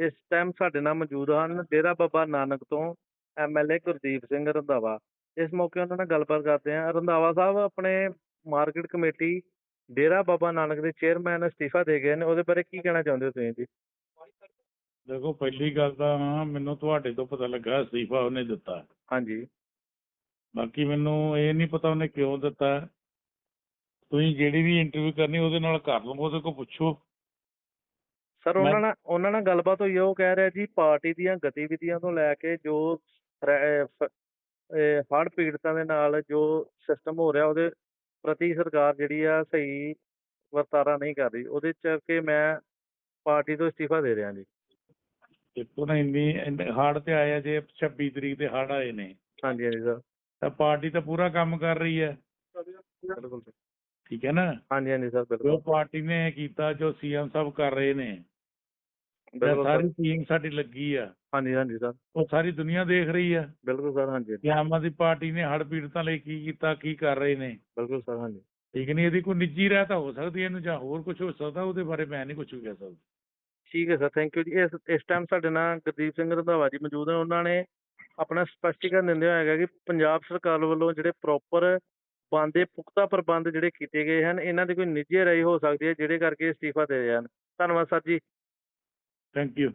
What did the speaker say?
ਇਸ ਟਾਈਮ ਸਾਡੇ ਨਾਲ ਮੌਜੂਦ ਹਨ ਡੇਰਾ ਬਾਬਾ ਨਾਨਕ ਤੋਂ ਐਮਐਲਏ ਗੁਰਦੀਪ ਸਿੰਘ ਰੰਧਾਵਾ। ਇਸ ਮੌਕੇ ਉਹਨਾਂ ਨਾਲ ਗੱਲਬਾਤ ਕਰਦੇ ਹਾਂ। ਰੰਧਾਵਾ ਸਾਹਿਬ ਆਪਣੇ ਮਾਰਕੀਟ ਕਮੇਟੀ ਡੇਰਾ ਬਾਬਾ ਨਾਨਕ ਦੇ ਚੇਅਰਮੈਨ ਅਸਤੀਫਾ ਦੇ ਗਏ ਨੇ। ਉਹਦੇ ਬਾਰੇ ਕੀ ਕਹਿਣਾ ਚਾਹੁੰਦੇ ਹੋ ਤੁਸੀਂ ਜੀ? ਦੇਖੋ ਪਹਿਲੀ ਗੱਲ ਤਾਂ ਮੈਨੂੰ ਤੁਹਾਡੇ ਤੋਂ ਪਤਾ ਲੱਗਾ ਅਸਤੀਫਾ ਉਹਨੇ ਦਿੱਤਾ। ਹਾਂਜੀ। ਬਾਕੀ ਮੈਨੂੰ ਇਹ ਨਹੀਂ ਪਤਾ ਉਹਨੇ ਕਿਉਂ ਦਿੱਤਾ। ਤੁਸੀਂ ਜਿਹੜੀ ਵੀ ਇੰਟਰਵਿਊ ਕਰਨੀ ਉਹਦੇ ਨਾਲ ਕਰ ਲਓ ਉਹਦੇ ਕੋਲ ਪੁੱਛੋ। ਸਰ ਉਹਨਾਂ ਨਾਲ ਉਹਨਾਂ ਨਾਲ ਗੱਲਬਾਤ ਹੋਈ ਹੈ ਉਹ ਕਹਿ ਰਿਹਾ ਜੀ ਪਾਰਟੀ ਦੀਆਂ ਗਤੀਵਿਧੀਆਂ ਤੋਂ ਲੈ ਕੇ ਜੋ ਹੜ੍ਹ ਪੀੜਤਾਂ ਦੇ ਨਾਲ ਜੋ ਸਿਸਟਮ ਹੋ ਰਿਹਾ ਉਹਦੇ ਪ੍ਰਤੀ ਸਰਕਾਰ ਜਿਹੜੀ ਆ ਸਹੀ ਵਰਤਾਰਾ ਨਹੀਂ ਕਰ ਰਹੀ। ਉਹਦੇ ਚ ਕਿ ਮੈਂ ਪਾਰਟੀ ਤੋਂ ਅਸਤੀਫਾ ਦੇ ਰਿਹਾ ਜੀ। ਦੇਖੋ ਨਾ ਇੰਨੀ ਹੜ ਤੇ ਆਏ ਆ ਜੇ 26 ਤਰੀਕ ਦੇ ਹੜ ਆਏ ਨੇ। ਹਾਂਜੀ ਹਾਂਜੀ ਸਰ ਤਾਂ ਪਾਰਟੀ ਤਾਂ ਪੂਰਾ ਕੰਮ ਕਰ ਰਹੀ ਹੈ। ਬਿਲਕੁਲ। ਠੀਕ ਹੈ ਨਾ? ਹਾਂਜੀ ਹਾਂਜੀ ਸਰ ਜੋ ਬਿਲਕੁਲ। ਪਾਰਟੀ ਨੇ ਕੀਤਾ ਜੋ ਸੀਐਮ ਸਾਹਿਬ ਕਰ ਰਹੇ ਨੇ ਜਾਂ ਬਿਲਕੁਲ ਸਾਰੀ। ਟੀਮ ਸਾਡੀ ਲੱਗੀ ਆ। ਹਾਂਜੀ ਹਾਂਜੀ ਸਰ। ਉਹ ਸਾਰੀ ਦੁਨੀਆ ਦੇਖ ਰਹੀ ਆ। ਬਿਲਕੁਲ ਸਰ ਹਾਂਜੀ। ਕਿ ਆਮ ਆਦਮੀ ਪਾਰਟੀ ਨੇ ਹੜ ਪੀੜਤਾਂ ਲਈ ਕੀ ਕੀਤਾ ਕੀ ਕਰ ਰਹੇ ਨੇ। ਬਿਲਕੁਲ ਸਰ ਹਾਂਜੀ। ਠੀਕ ਨਹੀਂ ਇਹਦੀ ਕੋਈ ਨਿੱਜੀ ਤਾਂ ਹੋ ਸਕਦੀ ਹੈ ਇਹਨੂੰ ਜਾਂ ਹੋਰ ਕੁਝ ਹੋ ਸਕਦਾ ਉਹਦੇ ਬਾਰੇ ਮੈਂ ਨਹੀਂ ਕੁਝ ਵੀ ਕਹਿ ਸਕਦਾ। ਠੀਕ ਹੈ ਸਰ ਥੈਂਕ ਯੂ ਜੀ। ਇਸ ਇਸ ਟਾਈਮ ਸਾਡੇ ਨਾਲ ਗੁਰਦੀਪ ਸਿੰਘ ਰੰਧਾਵਾ ਜੀ ਮੌਜੂਦ ਹਨ ਉਹਨਾਂ ਨੇ ਆਪਣਾ ਸਪਸ਼ਟੀਕਰਨ ਦਿੰਦੇ ਹੋਏ ਹੈਗਾ ਕਿ ਪੰਜਾਬ ਸਰਕਾਰ ਵੱਲੋਂ ਜਿਹੜੇ ਪ੍ਰੋਪਰ ਬੰਦੇ ਪੁਖਤਾ ਪ੍ਰਬੰਧ ਜਿਹੜੇ ਕੀਤੇ ਗਏ ਹਨ ਇਹਨਾਂ ਦੀ ਕੋਈ ਨਿੱਜੀ ਰਾਈ ਹੋ ਸਕਦੀ ਹੈ ਜਿਹੜੇ ਕਰਕੇ ਅਸਤੀਫਾ ਦੇ ਰਹੇ ਹਨ। ਧੰਨਵਾਦ ਸਰ ਜੀ। Thank you